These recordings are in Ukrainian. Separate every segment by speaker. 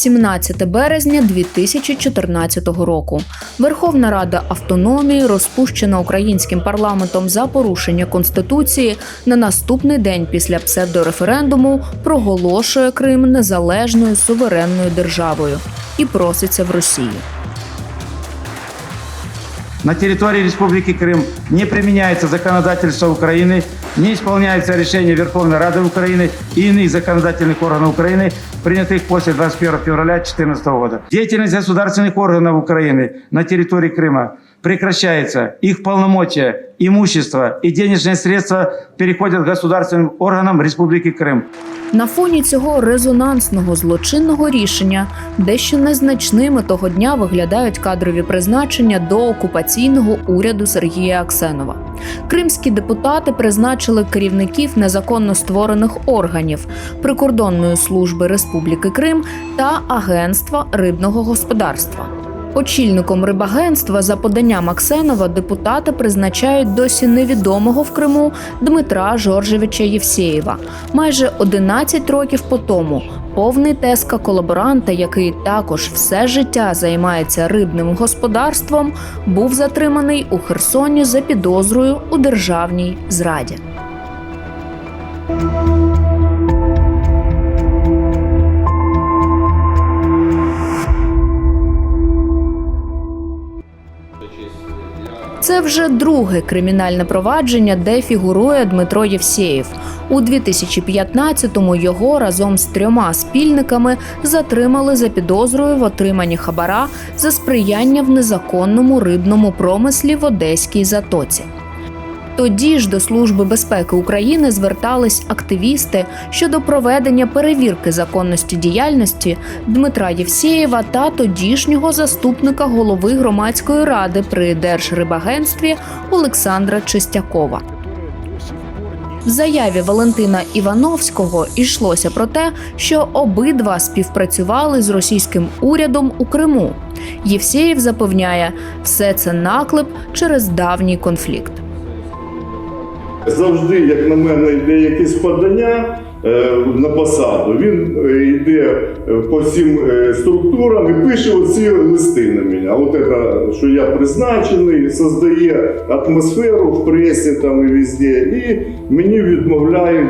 Speaker 1: 17 березня 2014 року. Верховна Рада автономії, розпущена українським парламентом за порушення конституції, на наступний день після псевдореферендуму проголошує Крим незалежною суверенною державою і проситься в Росію.
Speaker 2: На территории Республики Крым не применяется законодательство Украины, не исполняется решение Верховной Рады Украины и иных законодательных органов Украины, принятых после 21 февраля 2014 года. Деятельность государственных органов Украины на территории Крыма прекращается. Их полномочия, имущество и денежные средства переходят к государственным органам Республики Крым.
Speaker 1: На фоні цього резонансного злочинного рішення дещо незначними того дня виглядають кадрові призначення до окупаційного уряду Сергія Аксенова. Кримські депутати призначили керівників незаконно створених органів прикордонної служби Республіки Крим та Агентства рибного господарства. Очільником рибагентства за поданням Аксенова депутати призначають досі невідомого в Криму Дмитра Жоржевича Євсєєва. Майже 11 років по тому повний теска колаборанта, який також все життя займається рибним господарством, був затриманий у Херсоні за підозрою у державній зраді. Це вже друге кримінальне провадження, де фігурує Дмитро Євсєєв. У 2015-му його разом з трьома спільниками затримали за підозрою в отриманні хабара за сприяння в незаконному рибному промислі в Одеській затоці. Тоді ж до Служби безпеки України звертались активісти щодо проведення перевірки законності діяльності Дмитра Євсєєва та тодішнього заступника голови громадської ради при Держрибагентстві Олександра Чистякова. В заяві Валентина Івановського йшлося про те, що обидва співпрацювали з російським урядом у Криму. Євсєєв запевняє, все це наклеп через давній конфлікт.
Speaker 3: Завжди, як на мене, йде якесь подання е, на посаду. Він е, йде е, по всім структурам і пише оці листи на мене. А от це, що я призначений, создає атмосферу в пресі там і везде, і мені відмовляють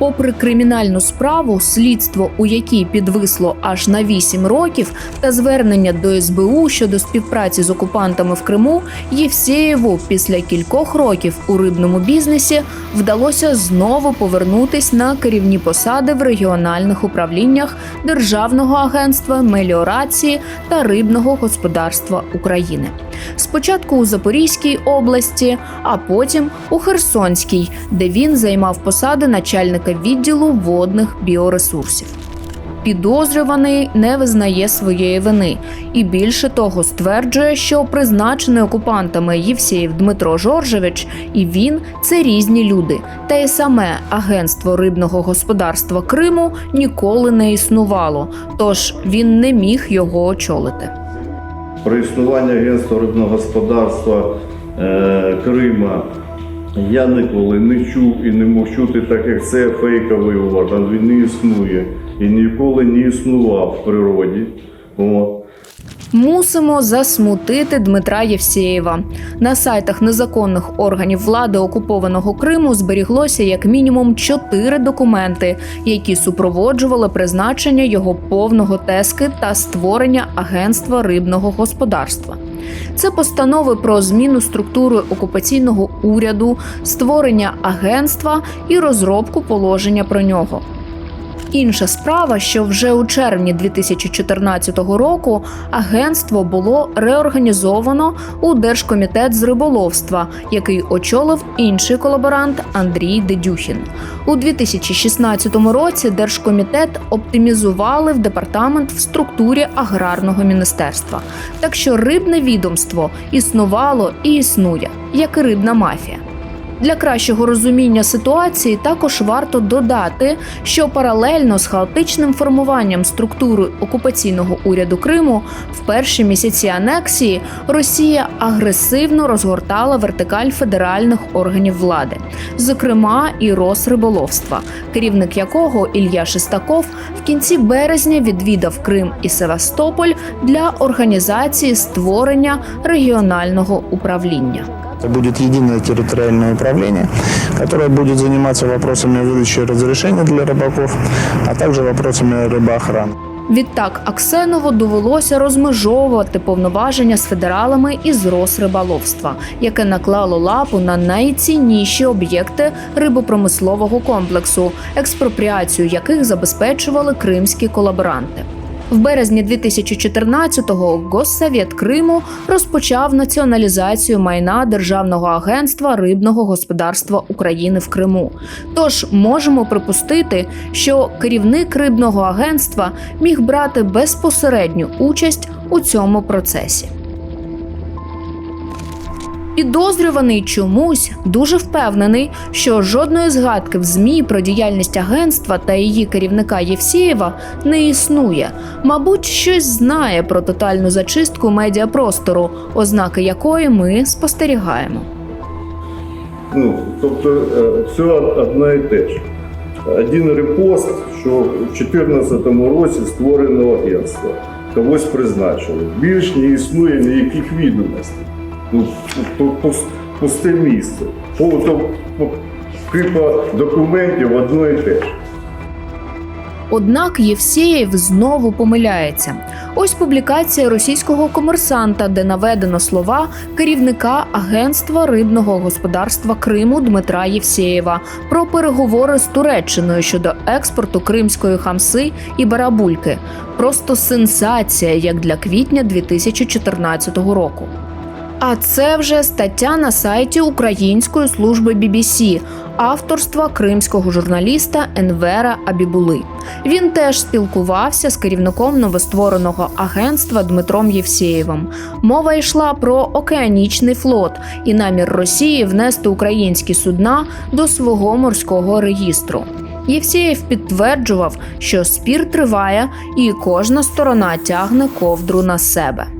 Speaker 1: Попри кримінальну справу, слідство, у якій підвисло аж на 8 років, та звернення до СБУ щодо співпраці з окупантами в Криму, Євсєєву після кількох років у рибному бізнесі вдалося знову повернутись на керівні посади в регіональних управліннях Державного агентства меліорації та рибного господарства України. Спочатку у Запорізькій області, а потім у Херсонській, де він займав посади начальника відділу водних біоресурсів. Підозрюваний не визнає своєї вини і більше того стверджує, що призначений окупантами Євсєєв Дмитро Жоржевич і він це різні люди. Та й саме агентство рибного господарства Криму ніколи не існувало, тож він не міг його очолити.
Speaker 3: про існування агентства рибного господарства е, Крима. Я ніколи не чув і не мог чути, так як це фейковий орган. Він не існує і ніколи не існував в природі. От.
Speaker 1: Мусимо засмутити Дмитра Євсєєва. На сайтах незаконних органів влади окупованого Криму зберіглося як мінімум чотири документи, які супроводжували призначення його повного тески та створення агентства рибного господарства. Це постанови про зміну структури окупаційного уряду, створення агентства і розробку положення про нього. Інша справа, що вже у червні 2014 року агентство було реорганізовано у Держкомітет з риболовства, який очолив інший колаборант Андрій Дедюхін. У 2016 році Держкомітет оптимізували в департамент в структурі аграрного міністерства. Так що рибне відомство існувало і існує, як і рибна мафія. Для кращого розуміння ситуації також варто додати, що паралельно з хаотичним формуванням структури окупаційного уряду Криму в перші місяці анексії Росія агресивно розгортала вертикаль федеральних органів влади, зокрема і Росриболовства, керівник якого Ілля Шестаков в кінці березня відвідав Крим і Севастополь для організації створення регіонального управління.
Speaker 4: Это будет единое территориальное управление, которое будет заниматься вопросами выдачи разрешений для рыбаков, а также вопросами рыбоохраны.
Speaker 1: Відтак Аксенову довелося розмежовувати повноваження з федералами із Росрибаловства, яке наклало лапу на найцінніші об'єкти рибопромислового комплексу, експропріацію яких забезпечували кримські колаборанти. В березні 2014-го Госсовєт Криму розпочав націоналізацію майна Державного агентства рибного господарства України в Криму. Тож можемо припустити, що керівник рибного агентства міг брати безпосередню участь у цьому процесі. Підозрюваний чомусь дуже впевнений, що жодної згадки в ЗМІ про діяльність агентства та її керівника Євсєєва не існує. Мабуть, щось знає про тотальну зачистку медіапростору, ознаки якої ми спостерігаємо.
Speaker 3: Ну, тобто е, все одне і те ж. Один репост, що в 2014 році створено агентство, когось призначили. Більш не існує ніяких відомостей. Ну, пу- пу- пусте місце. Тобто по- кипа документів одно і те ж.
Speaker 1: Однак Євсєєв знову помиляється. Ось публікація російського комерсанта, де наведено слова керівника агентства рибного господарства Криму Дмитра Євсєєва про переговори з Туреччиною щодо експорту кримської хамси і барабульки. Просто сенсація, як для квітня 2014 року. А це вже стаття на сайті Української служби BBC, авторства кримського журналіста Енвера Абібули. Він теж спілкувався з керівником новоствореного агентства Дмитром Євсєєвим. Мова йшла про океанічний флот і намір Росії внести українські судна до свого морського реєстру. Євсєєв підтверджував, що спір триває, і кожна сторона тягне ковдру на себе.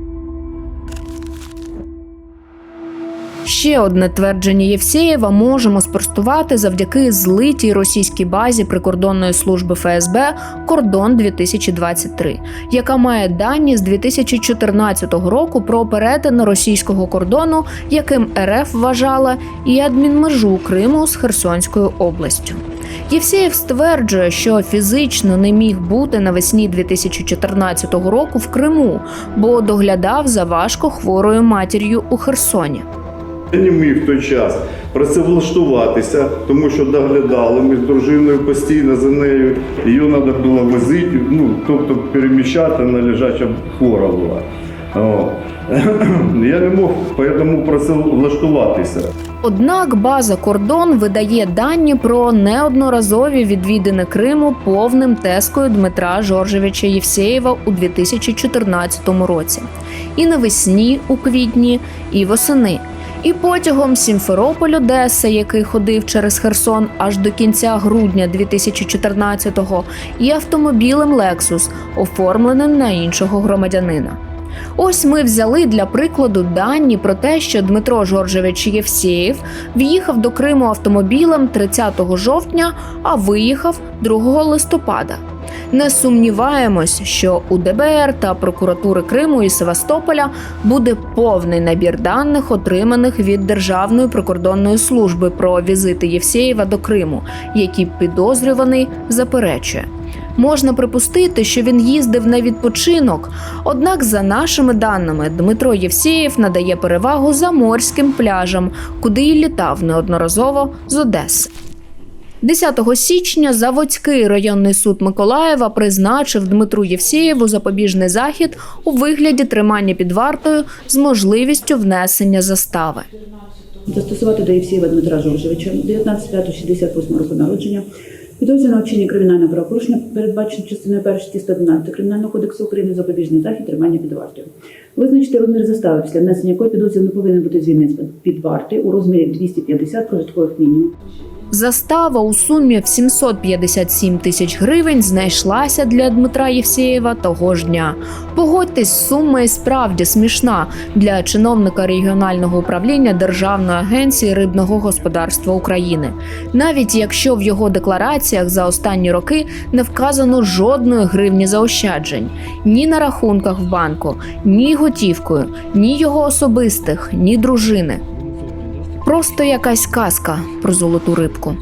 Speaker 1: Ще одне твердження Євсєєва можемо спростувати завдяки злитій російській базі прикордонної служби ФСБ Кордон 2023 яка має дані з 2014 року про перетин російського кордону, яким РФ вважала і адмінмежу Криму з Херсонською областю. Євсеєв стверджує, що фізично не міг бути навесні 2014 року в Криму, бо доглядав за важко хворою матір'ю у Херсоні.
Speaker 3: Я не міг в той час працевлаштуватися, тому що доглядали ми з дружиною постійно за нею. Її треба було возити, ну, тобто переміщати, вона лежача хвора була. Я не мог тому працевлаштуватися.
Speaker 1: Однак база кордон видає дані про неодноразові відвідини Криму повним тескою Дмитра Жоржевича Євсеєва у 2014 році, і навесні у квітні, і восени. І потягом Сімферополь Одеса, який ходив через Херсон аж до кінця грудня 2014-го, і автомобілем Lexus, оформленим на іншого громадянина. Ось ми взяли для прикладу дані про те, що Дмитро Жоржевич Євсєєв в'їхав до Криму автомобілем 30 жовтня, а виїхав 2 листопада. Не сумніваємось, що у ДБР та прокуратури Криму і Севастополя буде повний набір даних, отриманих від Державної прикордонної служби про візити Євсєєва до Криму, які підозрюваний заперечує. Можна припустити, що він їздив на відпочинок. Однак, за нашими даними, Дмитро Євсєєв надає перевагу заморським пляжам, куди й літав неодноразово з Одеси. 10 січня Заводський районний суд Миколаєва призначив Дмитру Євсєєву запобіжний захід у вигляді тримання під вартою з можливістю внесення застави.
Speaker 5: Застосувати до Євсєєва Дмитра Жоржевича, 19.5.68 року народження, Підозрюваного вчинення кримінального правопорушення передбачено частиною 1 статті 111 Кримінального кодексу України запобіжний захід тримання під вартою. Визначити розмір застави, після внесення якої підозрюваний повинен бути звільнений під варти у розмірі 250 прожиткових мінімумів.
Speaker 1: Застава у сумі в 757 тисяч гривень знайшлася для Дмитра Євсєєва того ж дня. Погодьтесь, сума і справді смішна для чиновника регіонального управління Державної агенції рибного господарства України, навіть якщо в його деклараціях за останні роки не вказано жодної гривні заощаджень ні на рахунках в банку, ні готівкою, ні його особистих, ні дружини. Просто якась казка про золоту рибку.